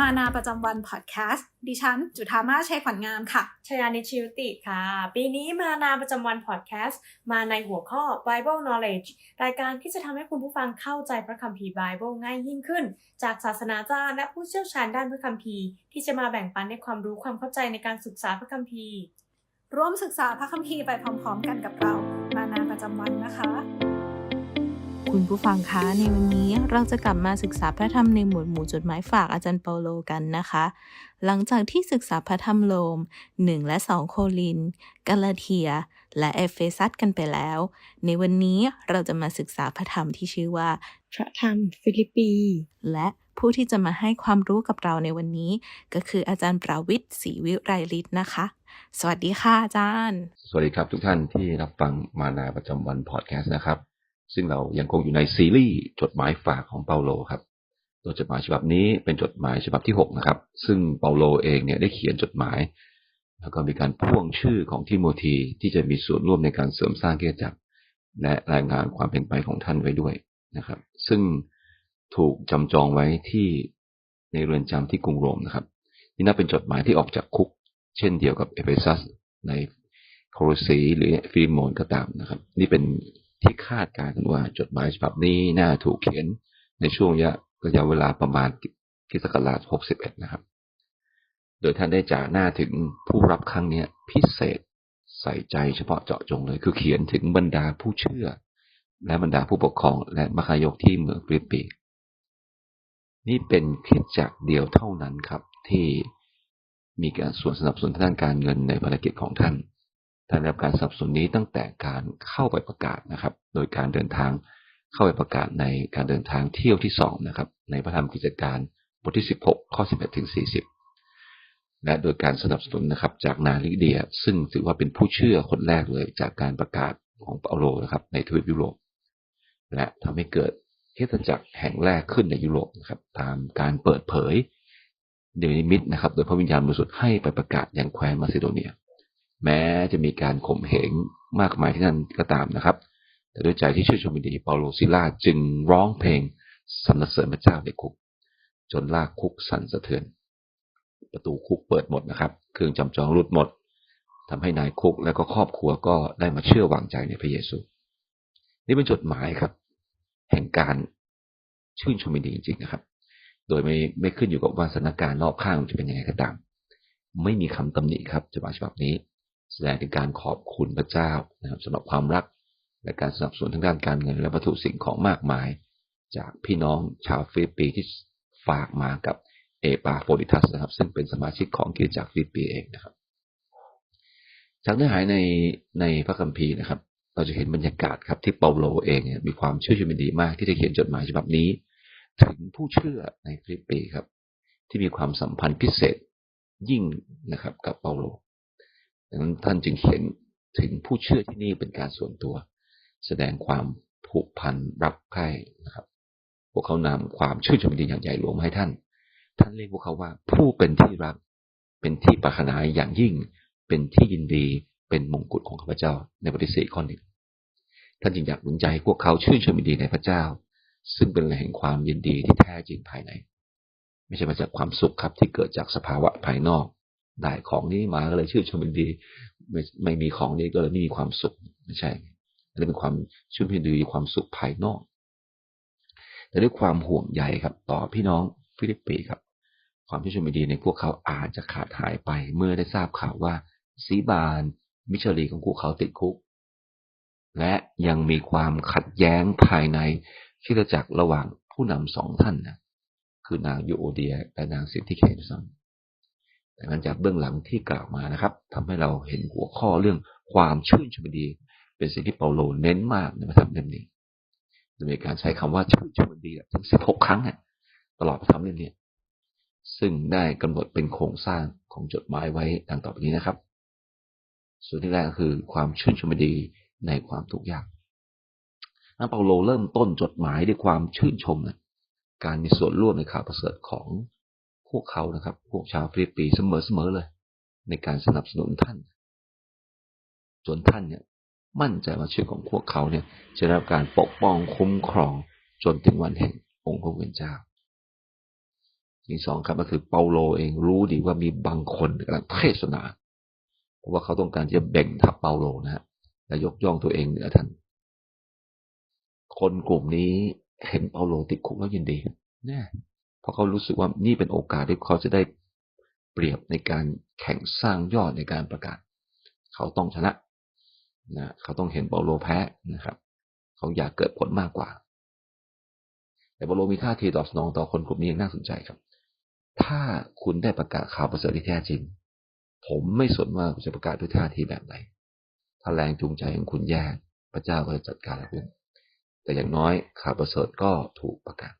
มานาประจำวันพอดแคสต์ดิฉัน จุธามาชัยขวัญงามค่ะชยานิชิวติค่ะ ปีนี้มานาประจำวันพอดแคสต์มาในหัวข้อ Bible Knowledge รายการที่จะทำให้คุณผู้ฟังเข้าใจพระคัมภีร์ Bible ง่ายยิ่งขึ้น จากศาสนาจารย์และผู้เชี่ยวชาญด้านพระคัมภีร์ ที่จะมาแบ่งปันในความรู้ความเข้าใจในการศึกษาพระคัมภีร์ ร่วมศึกษาพระคัมภีร์ไปพร้อม ๆ กันกับเรา มานาประจำวันนะคะ คุณผู้ฟังคะในวันนี้เราจะกลับมาศึกษาพระธรรมในหมวดหมู่จดหมายฝากอาจารย์เปาโลกันนะคะ หลังจากที่ศึกษาพระธรรมโลม 1 และ 2 โคลิน กาลาเทีย และเอเฟซัสกันไปแล้ว ในวันนี้เราจะมาศึกษาพระธรรมที่ชื่อว่า พระธรรมฟิลิปปี และผู้ที่จะมาให้ความรู้กับเราในวันนี้ ก็คืออาจารย์ประวิทย์ศรีวิไรลิศนะคะ สวัสดีค่ะอาจารย์ สวัสดีครับทุกท่านที่รับฟังมานาประจำวันพอดแคสต์นะครับ ซึ่งเรายังคงอยู่ในซีรีส์จดหมายฝากของเปาโลครับตัวจดหมายฉบับนี้เป็นจดหมายฉบับที่ 6 นะครับ ซึ่งเปาโลเองเนี่ยได้เขียนจดหมาย แล้วก็มีการพ่วงชื่อของทิโมธีที่จะมีส่วนร่วมในการเสริมสร้างเกียรติจักรและรายงานความเป็นไปของท่านไว้ด้วยนะครับ ซึ่งถูกจำจองไว้ที่ในเรือนจำที่กรุงโรมนะครับ นี่น่าเป็นจดหมายที่ออกจากคุก เช่นเดียวกับเอเฟซัสในโครซีหรือฟิลโมนก็ตามนะครับ นี่เป็น ที่คาดการณ์ว่าจดหมายฉบับนี้น่าถูกเขียนในช่วงระยะระยะเวลาประมาณคริสตศักราช61 นะครับ โดยท่านได้จ่าหน้าถึงผู้รับครั้งนี้พิเศษใส่ใจเฉพาะเจาะจงเลย คือเขียนถึงบรรดาผู้เชื่อ และบรรดาผู้ปกครองและมคายกที่เมืองฟิลิปปี นี่เป็นคริสตจักรเดียวเท่านั้นครับที่มีการส่วนสนับสนุนทางการเงินในภารกิจของท่าน ได้รับการสนับสนุนนี้ตั้งแต่การเข้าไปประกาศนะครับ โดยการเดินทางเข้าไปประกาศในการเดินทางเที่ยวที่สองนะครับ ในพระธรรมกิจการบทที่ 16 ข้อ 11ถึง40 และโดยการสนับสนุนนะครับจากนาลิเดีย ซึ่งถือว่าเป็นผู้เชื่อคนแรกเลยจากการประกาศของเปาโลนะครับ ในทวีปยุโรป และทำให้เกิดคริสตจักรแห่งแรกขึ้นในยุโรปนะครับ ตามการเปิดเผยเดนิมิตนะครับ โดยพระวิญญาณบริสุทธิ์ให้ไปประกาศอย่างแคว้นมาซิโดเนีย แม้จะมีการข่มเหงมากมายที่นั่นก็ตามนะครับ แต่ด้วยใจที่ชื่นชมยินดีเปาโลซิล่าจึงร้องเพลงสรรเสริญพระเจ้าในคุก จนลากคุกสั่นสะเทือน ประตูคุกเปิดหมดนะครับ เครื่องจำจองรุดหมดทำให้นายคุกและก็ครอบครัวก็ได้มาเชื่อวางใจในพระเยซู นี่เป็นจดหมายครับ แห่งการชื่นชมยินดีจริงๆนะครับ โดยไม่ไม่ขึ้นอยู่กับว่าสถานการณ์รอบข้างจะเป็นยังไงก็ตาม ไม่มีคำตำหนิครับจดหมายฉบับนี้ แสดงถึงการขอบคุณพระเจ้านะครับสำหรับความรักและการสนับสนุนทางด้านการเงินและวัตถุสิ่งของมากมาย จากพี่น้องชาวฟิลิปปีที่ฝากมากับเอปาโฟลิทัสนะครับ ซึ่งเป็นสมาชิกของกิจจากฟิลิปปีเองนะครับ จากเนื้อหาในในพระคัมภีร์นะครับ เราจะเห็นบรรยากาศครับที่เปาโลเองเนี่ยมีความเชื่อชูมินดีมากที่ได้เขียนจดหมายฉบับนี้ ถึงผู้เชื่อในฟิลิปปีครับ ที่มีความสัมพันธ์พิเศษยิ่งนะครับกับเปาโล ดังนั้นท่านจึงเขียนถึงผู้เชื่อที่นี่เป็นการส่วนตัว แสดงความผูกพันรักใคร่นะครับ พวกเขานำความชื่นชมยินดีอย่างใหญ่หลวงมาให้ท่าน ท่านเรียกพวกเขาว่าผู้เป็นที่รัก เป็นที่ปรารถนาอย่างยิ่ง เป็นที่ยินดี เป็นมงกุฎของข้าพเจ้าในบทที่สี่ข้อหนึ่งท่านจึงอยากหนุนใจให้พวกเขาชื่นชมยินดีในพระเจ้า ซึ่งเป็นแหล่งความยินดีที่แท้จริงภายใน ไม่ใช่มาจากความสุขครับที่เกิดจากสภาวะภายนอก ได้ของนี้มาก็เลยชื่นชมยินดี ไม่ไม่มีของนี้ก็เลยไม่มีความสุขไม่ใช่อันนี้เป็นความชื่นชมยินดีความสุขภายนอก แต่ด้วยความห่วงใยครับ ต่อพี่น้องฟิลิปปีครับ ความชื่นชมยินดีในพวกเขาอาจจะขาดหายไป เมื่อได้ทราบข่าวว่าซีบานมิชลีของพวกเขาติดคุก และยังมีความขัดแย้งภายในคริสตจักรระหว่างผู้นำสองท่านนะคือนางยูโอเดียและนางสิทธิเคทซัม แต่นั้นจากเบื้องหลังที่กล่าวมานะครับทำให้เราเห็นหัวข้อเรื่องความชื่นชมยินดีเป็นสิ่งที่เปาโลเน้นมากในพระธรรมเล่มนี้โดยมีการใช้คำว่าชื่นชมยินดีถึงสิบหกครั้งตลอดพระธรรมเล่มนี้ซึ่งได้กำหนดเป็นโครงสร้างของจดหมายไว้ดังต่อไปนี้นะครับ ส่วนที่แรกก็คือความชื่นชมยินดีในความทุกข์ยากนั้นเปาโลเริ่มต้นจดหมายด้วยความชื่นชมนะการมีส่วนร่วมในข่าวประเสริฐของ วกเขานะครับ พวกชาวฟิลิปปีเสมอๆเลย ในการสนับสนุนท่านจนท่านเนี่ย มั่นใจว่าชีวิตของพวกเขาเนี่ย จะได้รับการปกป้องคุ้มครองจนถึงวันแห่งองค์พระผู้เป็นเจ้าที่สองครับก็คือเปาโลเองรู้ดีว่ามีบางคนกำลังเทศนาเพราะว่าเขาต้องการที่จะแบ่งทับเปาโลนะฮะและยกย่องตัวเองเหนือท่าน คนกลุ่มนี้เห็นเปาโลติดคุกแล้วยินดีแน่ เพราะเขารู้สึกว่านี่เป็นโอกาสที่เขาจะได้เปรียบในการแข่งสร้างยอดในการประกาศ เขาต้องชนะนะเขาต้องเห็นเปาโลแพ้นะครับ เขาอยากเกิดผลมากกว่า แต่เปาโลมีท่าทีตอบสนองต่อคนกลุ่มนี้อย่างน่าสนใจครับ ถ้าคุณได้ประกาศข่าวประเสริฐที่แท้จริง ผมไม่สนว่าคุณจะประกาศด้วยท่าทีแบบไหน ถ้าแรงจูงใจของคุณแย่พระเจ้าก็จะจัดการคุณแต่อย่างน้อยข่าวประเสริฐก็ถูกประกาศ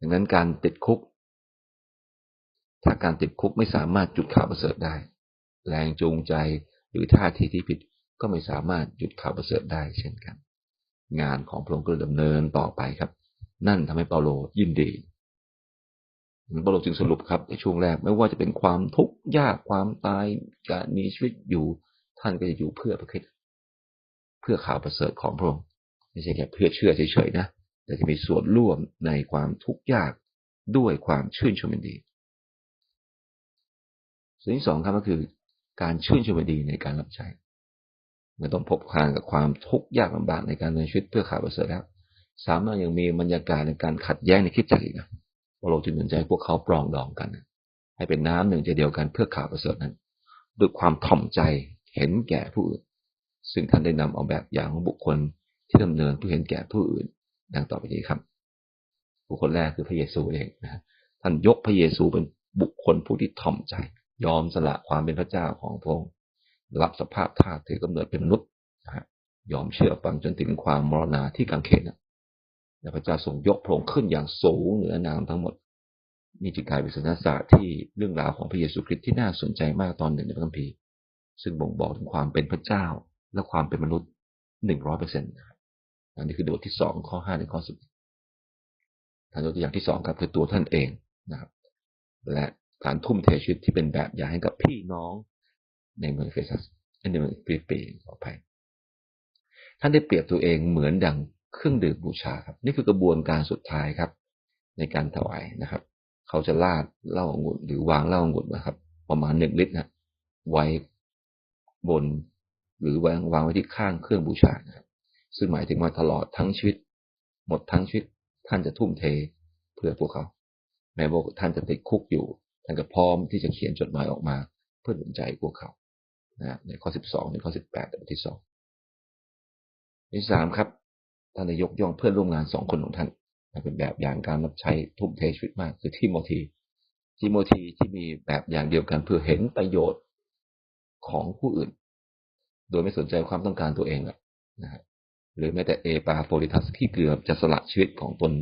ดังนั้นการติดคุก ถ้าการติดคุกไม่สามารถหยุดข่าวประเสริฐได้ แรงจูงใจหรือท่าทีที่ผิดก็ไม่สามารถหยุดข่าวประเสริฐได้เช่นกัน งานของพระองค์ก็ดำเนินต่อไปครับ นั่นทำให้เปาโลยินดีเปาโลจึงสรุปครับในช่วงแรกไม่ว่าจะเป็นความทุกข์ยากความตายการมีชีวิตอยู่ท่านก็จะอยู่เพื่อพระคริสต์เพื่อข่าวประเสริฐของพระองค์ไม่ใช่แค่เพื่อเชื่อเฉยๆนะ แต่จะมีส่วนร่วมในความทุกข์ยากด้วยความชื่นชมยินดี ส่วนที่สองครับก็คือ การชื่นชมยินดีในการรับใช้เมื่อต้องพบพานกับความทุกข์ยากลำบากในการดำเนินชีวิตเพื่อข่าวประเสริฐแล้วสามารถยังมีบรรยากาศในการขัดแย้งในคิดจักอีกนะเปาโลจึงหนุนใจพวกเขาปรองดองกัน ให้เป็นน้ำหนึ่งใจเดียวกันเพื่อข่าวประเสริฐนั้นด้วยความถ่อมใจเห็นแก่ผู้อื่น ซึ่งท่านได้นำเอาแบบอย่างของบุคคลที่ดำเนินเพื่อเห็นแก่ผู้อื่น ดังต่อไปนี้ครับ บุคคลแรกคือพระเยซูเองนะท่านยกพระเยซูเป็นบุคคลผู้ที่ถ่อมใจ ยอมสละความเป็นพระเจ้าของพระองค์รับสภาพธาตุถือกำเนิดเป็นมนุษย์นะยอมเชื่อฟังจนถึงความมรณาที่กังเขนนะและพระเจ้าทรงยกพระองค์ขึ้นอย่างสูงเหนือนามทั้งหมดนี่จึงกลายเป็นศาสนศาสตร์ที่เรื่องราวของพระเยซูคริสต์ที่น่าสนใจมากตอนหนึ่งในพระคัมภีร์ซึ่งบ่งบอกถึงความเป็นพระเจ้าและความเป็นมนุษย์หนึ่งร้อยเปอร์เซ็นต์ อันนี้คือบทที่สองข้อห้าถึงข้อสิบทานตัวอย่างที่สองครับคือตัวท่านเองนะครับ และการทุ่มเทชีวิตที่เป็นแบบอย่างให้กับพี่น้องในเมืองเฟซัสในเมืองฟิลิปปินส์ขออภัยท่านได้เปรียบตัวเองเหมือนดังเครื่องดื่มบูชาครับ นี่คือกระบวนการสุดท้ายครับ ในการถวายนะครับ เขาจะลาดเหล้าองุ่นหรือวางเหล้าองุ่นนะครับ ประมาณหนึ่งลิตรนะไว้บน หรือวางวางไว้ที่ข้างเครื่องบูชานะครับ ซึ่งหมายถึงว่าตลอดทั้งชีวิต หมดทั้งชีวิต ท่านจะทุ่มเทเพื่อพวกเขา แม้ว่าท่านจะติดคุกอยู่ ท่านก็พร้อมที่จะเขียนจดหมายออกมา เพื่อหนุนใจพวกเขานะในข้อสิบสองในข้อสิบแทที่สองที่สามครับ ท่านได้ยกย่องเพื่อนร่วมงานสองคนของท่านเป็นแบบอย่างการรับใช้ทุ่มเทชีวิตมากคือทิโมธีทิโมธีที่มีแบบอย่างเดียวกันเพื่อเห็นประโยชน์ของผู้อื่น โดยไม่สนใจความต้องการตัวเองนะฮะ หรือแม้แต่เอปาโฟลิทัสที่เกือบจะสละชีวิตของตน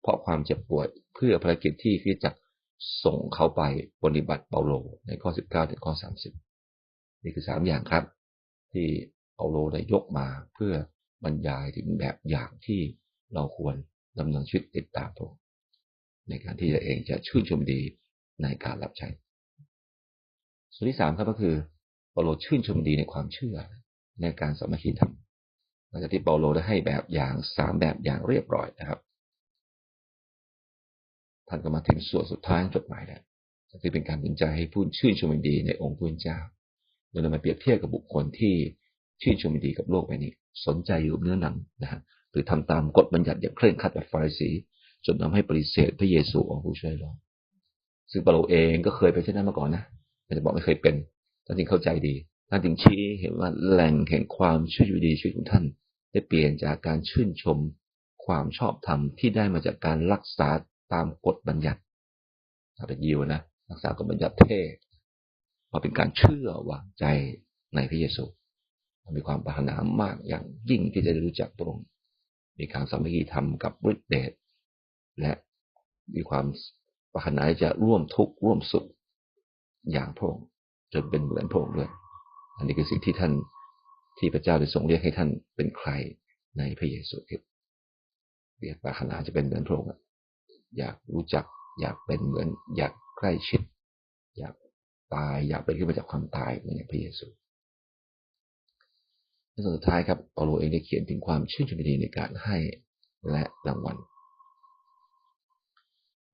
เพราะความเจ็บป่วยเพื่อภารกิจที่คริสตจักส่งเขาไปปฏิบัติเปาโลในข้อสิบเก้าถึงข้อสามสิบนี่คือสามอย่างครับ ที่เปาโลได้ยกมาเพื่อบรรยายถึงแบบอย่างที่เราควรดำเนินชีวิตติดตามพระในการที่จะเองจะชื่นชมดีในการรับใช้ ส่วนที่สามครับก็คือเปาโลชื่นชมดีในความเชื่อในการสามัคคีธรรม หลังจากที่เปาโลได้ให้แบบอย่างสามแบบอย่างเรียบร้อยนะครับ ท่านก็มาถึงส่วนสุดท้ายจดหมายแล้วที่เป็นการหนุนใจให้ผู้ชื่นชมดีในองค์พระเจ้าโดยนำมาเปรียบเทียบกับบุคคลที่ชื่นชมดีกับโลกใบนี้ สนใจอยู่เนื้อหนังนะฮะหรือทำตามกฎบัญญัติอย่างเคร่งครัดแบบฟาริสีจนทำให้ปฏิเสธพระเยซูองค์ผู้ช่วยเราซึ่งเปาโลเองก็เคยเป็นเช่นนั้นมาก่อนนะไม่ได้บอกไม่เคยเป็นท่านจึงเข้าใจดีท่านจึงชี้เห็นว่าแหล่งแห่งความชื่นชมดีชีวิตของท่าน ได้เปลี่ยนจากการชื่นชม ความชอบธรรมที่ได้มาจากการรักษาตามกฎบัญญัติถ้าเป็นยิวนะรักษากฎบัญญัติเทศมาเป็นการเชื่อวางใจในพระเยซูมีความปรารถนามากอย่างยิ่งที่จะได้รู้จักพระองค์มีการสามัคคีธรรมกับฤทธิเดชและมีความปรารถนาจะร่วมทุกข์ร่วมสุขอย่างพระองค์จนเป็นเหมือนพระองค์ด้วย อันนี้คือสิ่งที่ท่าน ที่พระเจ้าได้ทรงเรียกให้ท่านเป็นใครในพระเยซูคริสต์เรียกปรารถนาจะเป็นเหมือนพระองค์อยากรู้จักอยากเป็นเหมือน อยากใกล้ชิด อยากตายอยากเป็นขึ้นมาจากความตายเหมือนพระเยซูในส่วนสุดท้ายครับเปาโลเองได้เขียนถึงความชื่นชมยินดีในการให้และรางวัล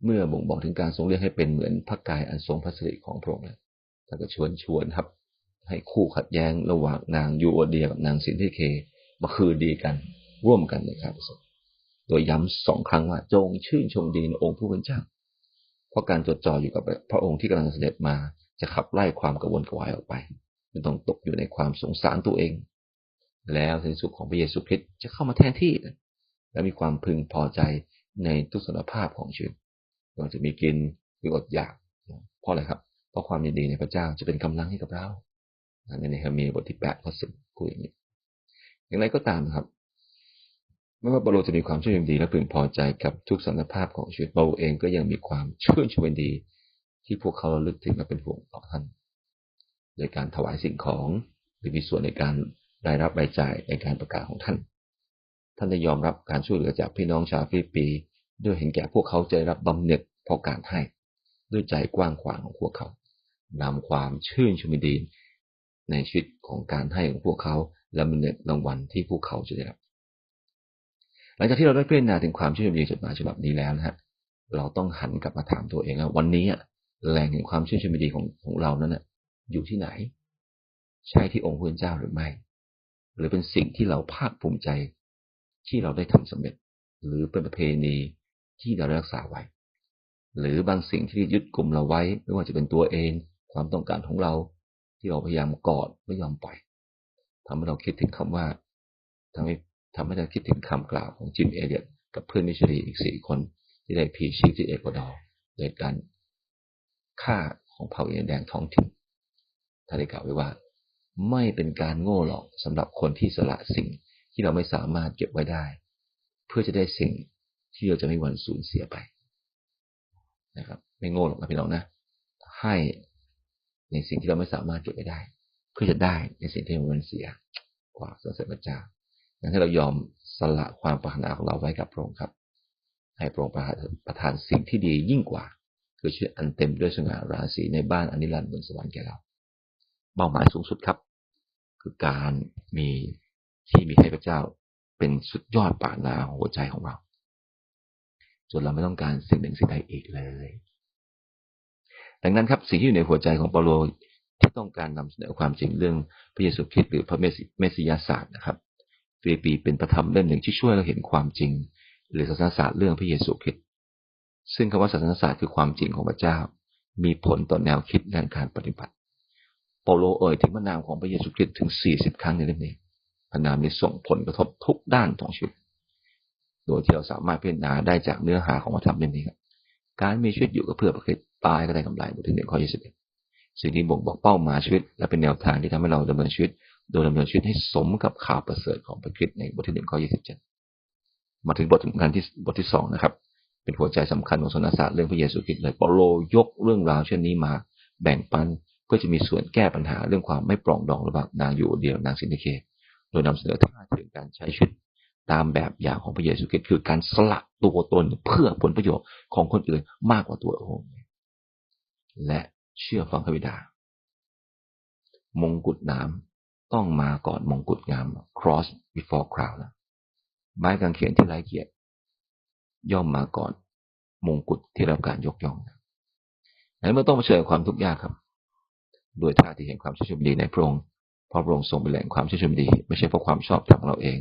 เมื่อบ่งบอกถึงการทรงเรียกให้เป็นเหมือนพระกายอันทรงพระสิริของพระองค์แล้วท่านก็ชวนชวนครับ ให้คู่ขัดแย้งระหว่างนางยูโอเดียกับนางสินทิเคมาคืนดีกันร่วมกันในการประสบโดยย้ำสองครั้งว่าจงชื่นชมดีในองค์ผู้เป็นเจ้า เพราะการจดจ่ออยู่กับพระองค์ที่กำลังเสด็จมาจะขับไล่ความกระวนกวายออกไปไม่ต้องตกอยู่ในความสงสารตัวเอง แล้วสินสุขของพระเยซูคริสต์จะเข้ามาแทนที่ และมีความพึงพอใจในทุกสานภาพของชีวิตไม่ว่าจะมีกินหรืออดอยาก เพราะอะไรครับ เพราะความยินดีในพระเจ้าจะเป็นกำลังให้กับเรา ในเนหะมีบทที่แปดข้อสิบพูดอย่างนี้ อย่างไรก็ตามครับไม่ว่าเปาโลจะมีความชื่นชมดีและพึงพอใจกับทุกสถานภาพของชีวิตเปาโลเองก็ยังมีความชื่นชมดี ที่พวกเขาระลึกถึงและเป็นห่วงต่อท่านโดยการถวายสิ่งของหรือมีส่วนในการรายรับรายจ่ายในการประกาศของท่าน ท่านได้ยอมรับการช่วยเหลือจากพี่น้องชาวฟิลิปปี ด้วยเห็นแก่พวกเขาจะได้รับบำเหน็จเพราะการให้ ด้วยใจกว้างขวางของพวกเขานำความชื่นชมดี ในชีวิตของการให้ของพวกเขา และบำเหน็จรางวัลที่พวกเขาจะได้รับหลังจากที่เราได้พิจารณาถึงความเชื่นชมดีจดหมายฉบับนี้แล้วนะฮะเราต้องหันกลับมาถามตัวเองว่าวันนี้แรงแห่งความเชื่นชมดีของของเรานั้นอยู่ที่ไหน ใช่ที่องค์พระเจ้าหรือไม่ หรือเป็นสิ่งที่เราภาคภูมิใจที่เราได้ทำสำเร็จ หรือเป็นประเพณีที่เรารักษาไว้ หรือบางสิ่งที่ยึดกลุ่มเราไว้ ไม่ว่าจะเป็นตัวเอง ความต้องการของเรา ที่เราพยายามกอดไม่ยอมปล่อยทำให้เราคิดถึงคำว่าทำให้ทำให้เราคิดถึงคำกล่าวของจิมเอเลียตกับเพื่อนมิชลีอีกสี่คนที่ได้พีชีพที่เอกวาดอร์โดยการฆ่าของเผ่าอินเดียแดงท้องถิ่นท่านได้กล่าวไว้ว่า ไม่เป็นการโง่หรอกสำหรับคนที่สละสิ่งที่เราไม่สามารถเก็บไว้ได้ เพื่อจะได้สิ่งที่เราจะไม่วันสูญเสียไปนะครับ ไม่โง่หรอกนะพี่น้องนะให้ ในสิ่งที่เราไม่สามารถเก็บไว้ได้ เพื่อจะได้ในสิ่งที่มันเสียกว่าสรรเสริญพระเจ้างั้นให้เรายอมสละความปรารถนาของเราไว้กับพระองค์ครับ ให้พระองค์ประทานสิ่งที่ดียิ่งกว่า คือชีวิตอันเต็มด้วยสง่าราศีในบ้านอนิรันดร์บนสวรรค์แก่เราเป้าหมายสูงสุดครับ คือการมีที่มีให้พระเจ้าเป็นสุดยอดป่านาหัวใจของเราจนเราไม่ต้องการสิ่งหนึ่งสิ่งใดอีกเลย ดังนั้นครับสิ่งที่อยู่ในหัวใจของเปาโลที่ต้องการนำเสนอความจริงเรื่องพระเยซูคริสต์หรือพระเมสสิยาศาสตร์นะครับฟิลิปปีเป็นประธรรมเล่มหนึ่งที่ช่วยเราเห็นความจริง หรือศาสนาศาสตร์เรื่องพระเยซูคริสต์ซึ่งคำว่าศาสนาศาสตร์คือความจริงของพระเจ้า มีผลต่อแนวคิดและการปฏิบัติเปาโลเอ่ยถึงพระนามของพระเยซูคริสต์ถึงสี่สิบครั้งในเล่มนี้พระนามนี้ส่งผลกระทบทุกด้านของชีวิตโดยที่เราสามารถพิจารณาได้จากเนื้อหาของพระธรรมเล่มนี้ครับการมีชีวิตอยู่ก็เพื่อประคิดต ตายก็ได้กำไรบทที่หนึ่งข้อยี่สิบเอ็ดสิ่งที่บ่งบอกเป้าหมายชีวิต และเป็นแนวทางที่ทำให้เราดำเนินชีวิต โดยดำเนินชีวิตให้สมกับข่าวประเสริฐของพระคริสต์ในบทที่หนึ่งข้อยี่สิบเจ็ดมาถึงบทสำคัญที่บทที่สองนะครับ เป็นหัวใจสำคัญของศาสนศาสตร์เรื่องพระเยซูคริสต์เลยเปาโลยกเรื่องราวเช่นนี้มาแบ่งปันเพื่อจะมีส่วนแก้ปัญหาเรื่องความไม่ปรองดองระหว่างนางอยู่เดียวนางสินเดเคโดยนำเสนอท่าถึงการใช้ชีวิตตามแบบอย่างของพระเยซูคริสต์คือการสละตัวตนเพื่อผลประโยชน์ของคนอื่นมากกว่าตัวเอง และเชื่อฟังพระบิดา มงกุฎน้ำต้องมาก่อนมงกุฎงาม cross before crown นะไม้กางเขนที่ไร้เกียรติย่อมมาก่อนมงกุฎที่รับการยกย่องในเมื่อต้องเผชิญความทุกข์ยากครับ โดยท่าที่เห็นความชื่นชมดีในพระองค์เพราะพระองค์ทรงเป็นแหล่งความชื่นชมดี ไม่ใช่เพราะความชอบธรรมของเราเอง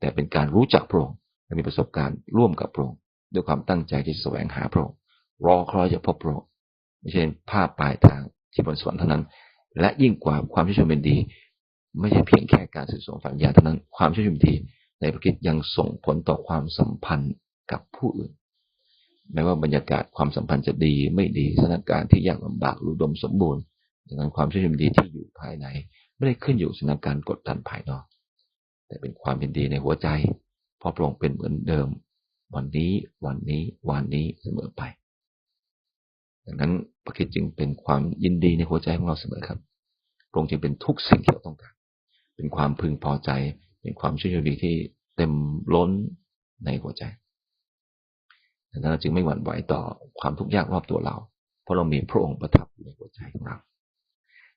แต่เป็นการรู้จักพระองค์และมีประสบการณ์ร่วมกับพระองค์ด้วยความตั้งใจที่แสวงหาพระองค์รอคอยจะพบพระองค์ ไม่ใช่ภาพปลายทางที่บนสวรรค์เท่านั้น และยิ่งกว่าความชื่นชมเป็นดี ไม่ใช่เพียงแค่การสื่อส่งฝันญาเท่านั้น ความชื่นชมดี ในพระคิดยังส่งผลต่อความสัมพันธ์กับผู้อื่นแม้ว่าบรรยากาศความสัมพันธ์จะดีไม่ดีสถานการณ์ที่ยากลำบากหรือดมสมบูรณ์ดังนั้นความชื่นชมดีที่อยู่ภายใน ไม่ได้ขึ้นอยู่สถานการณ์กดดันภายนอก แต่เป็นความยินดีในหัวใจ เพราะพระองค์เป็นเหมือนเดิม วันนี้วันนี้วันนี้เสมอไป ดังนั้นพระคิดจึงเป็นความยินดีในหัวใจของเราเสมอครับพระองค์จึงเป็นทุกสิ่งที่เราต้องการ เป็นความพึงพอใจ เป็นความชื่นชมดีที่เต็มล้นในหัวใจดังนั้นเราจึงไม่หวั่นไหวต่อความทุกข์ยากรอบตัวเรา เพราะเรามีพระองค์ประทับอยู่ในหัวใจของเรา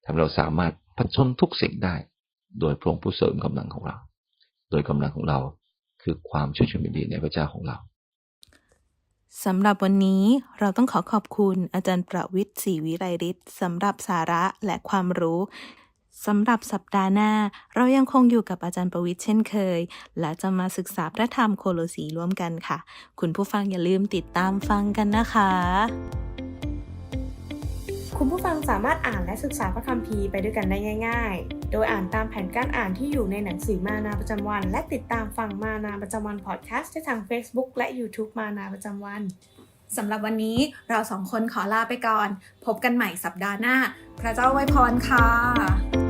ทำให้เราสามารถผชนทุกสิ่งได้ โดยพระองค์ผู้เสริมกำลังของเรา โดยกำลังของเราคือความชื่นชมยินดีในพระเจ้าของเรา สำหรับวันนี้เราต้องขอขอบคุณอาจารย์ประวิทย์ศรีวิไลฤทธิ์สำหรับสาระและความรู้สำหรับสัปดาห์หน้า เรายังคงอยู่กับอาจารย์ประวิทย์เช่นเคย และจะมาศึกษาพระธรรมโคโลสีร่วมกันค่ะ คุณผู้ฟังอย่าลืมติดตามฟังกันนะคะ คุณผู้ฟังสามารถอ่านและศึกษาพระคัมภีร์ไปด้วยกันได้ง่าย ๆ โดยอ่านตามแผนการอ่านที่อยู่ในหนังสือมานาประจำวัน และติดตามฟังมานาประจำวันพอดแคสต์ได้ทาง Facebook และ YouTube มานาประจำวันสำหรับวันนี้เราสองคนขอลาไปก่อน พบกันใหม่สัปดาห์หน้า พระเจ้าไว้พรค่ะ